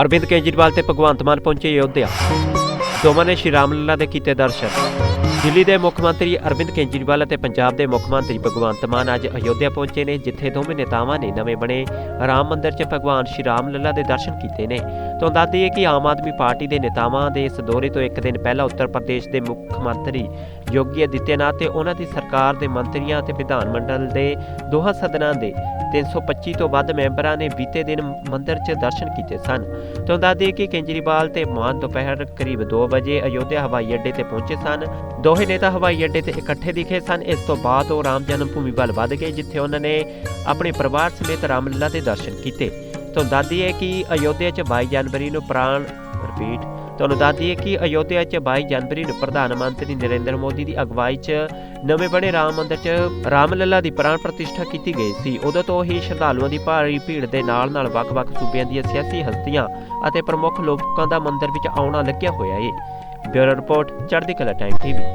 ਅਰਵਿੰਦ ਕੇਜਰੀਵਾਲ ਤੇ ਭਗਵੰਤ ਮਾਨ ਪਹੁੰਚੇ ਅਯੋਧਿਆ। ਦੋਵਾਂ ਨੇ ਸ਼੍ਰੀ ਰਾਮ ਲੱਲਾ ਦੇ ਕੀਤੇ ਦਰਸ਼ਨ। ਦਿੱਲੀ ਦੇ ਮੁੱਖ ਮੰਤਰੀ ਅਰਵਿੰਦ ਕੇਜਰੀਵਾਲ ਅਤੇ ਪੰਜਾਬ ਦੇ ਮੁੱਖ ਮੰਤਰੀ ਭਗਵੰਤ ਮਾਨ ਅੱਜ ਅਯੋਧਿਆ ਪਹੁੰਚੇ ਨੇ, ਜਿੱਥੇ ਦੋਵੇਂ ਨੇਤਾਵਾਂ ਨੇ ਨਵੇਂ ਬਣੇ। ਰਾਮ ਮੰਦਿਰ 'ਚ ਭਗਵਾਨ ਸ਼੍ਰੀ ਰਾਮ ਲੱਲਾ ਦੇ ਦਰਸ਼ਨ ਕੀਤੇ ਨੇ। ਤੋਂ ਦੱਸਦੀ ਹੈ ਕਿ ਆਮ ਆਦਮੀ ਪਾਰਟੀ ਦੇ ਨੇਤਾਵਾਂ ਦੇ ਇਸ ਦੌਰੇ ਤੋਂ ਇੱਕ ਦਿਨ ਪਹਿਲਾਂ ਉੱਤਰ ਪ੍ਰਦੇਸ਼ ਦੇ ਮੁੱਖ ਮੰਤਰੀ ਯੋਗੀ ਆਦਿੱਤਿਆਨਾਥ ਤੇ ਉਹਨਾਂ ਦੀ ਸਰਕਾਰ ਦੇ ਮੰਤਰੀਆਂ ਅਤੇ ਵਿਧਾਨ ਮੰਡਲ ਦੇ ਦੋਹਾਂ ਸਦਨਾਂ ਦੇ 325 ਤੋਂ ਵੱਧ ਮੈਂਬਰਾਂ ਨੇ ਬੀਤੇ ਦਿਨ ਮੰਦਿਰ 'ਚ ਦਰਸ਼ਨ ਕੀਤੇ ਸਨ। ਤੋਂ ਦੱਸਦੀ ਹੈ ਕਿ ਕੇਜਰੀਵਾਲ ਤੇ ਮਾਨ ਦੁਪਹਿਰ ਕਰੀਬ 2 ਵਜੇ ਅਯੋਧਿਆ ਹਵਾਈ ਅੱਡੇ ਤੇ ਪਹੁੰਚੇ ਸਨ। ਦੋਹੇ ਨੇਤਾ ਹਵਾਈ ਅੱਡੇ ਤੇ ਇਕੱਠੇ ਦਿਖੇ ਸਨ। ਇਸ ਤੋਂ ਬਾਅਦ ਉਹ ਰਾਮ ਜਨਮ ਭੂਮੀ ਵੱਲ ਵੱਧ ਗਏ, ਜਿੱਥੇ ਉਹਨਾਂ ਨੇ ਆਪਣੇ ਪਰਿਵਾਰ ਸਮੇਤ ਰਾਮਲੀਲਾ ਦੇ ਦਰਸ਼ਨ ਕੀਤੇ। ਤੁਹਾਨੂੰ ਦੱਸ ਦਈਏ ਕਿ ਅਯੋਧਿਆ 'ਚ 22 ਜਨਵਰੀ ਨੂੰ ਪ੍ਰਾਣ ਰਿਪੀਟ। ਤੁਹਾਨੂੰ ਦੱਸ ਦਈਏ ਕਿ ਅਯੋਧਿਆ 'ਚ 22 ਜਨਵਰੀ ਨੂੰ ਪ੍ਰਧਾਨ ਮੰਤਰੀ ਨਰਿੰਦਰ ਮੋਦੀ ਦੀ ਅਗਵਾਈ 'ਚ ਨਵੇਂ ਬਣੇ ਰਾਮ ਮੰਦਿਰ 'ਚ ਰਾਮ ਰਾਮਲੱਲਾ ਦੀ ਪ੍ਰਾਣ ਪ੍ਰਤਿਸ਼ਠਾ ਕੀਤੀ ਗਈ ਸੀ। ਉਦੋਂ ਤੋਂ ਹੀ ਸ਼ਰਧਾਲੂਆਂ ਦੀ ਭਾਰੀ ਭੀੜ ਦੇ ਨਾਲ-ਨਾਲ ਵੱਖ-ਵੱਖ ਸੂਬਿਆਂ ਦੀਆਂ ਸਿਆਸੀ ਹਸਤੀਆਂ ਅਤੇ ਪ੍ਰਮੁੱਖ ਲੋਕਾਂ ਦਾ ਮੰਦਿਰ ਵਿੱਚ ਆਉਣਾ ਲੱਗਿਆ ਹੋਇਆ ਏ। ਬਿਊਰੋ ਰਿਪੋਰਟ, ਚੜ੍ਹਦੀ ਕਲਾ ਟਾਈਮ ਟੀਵੀ।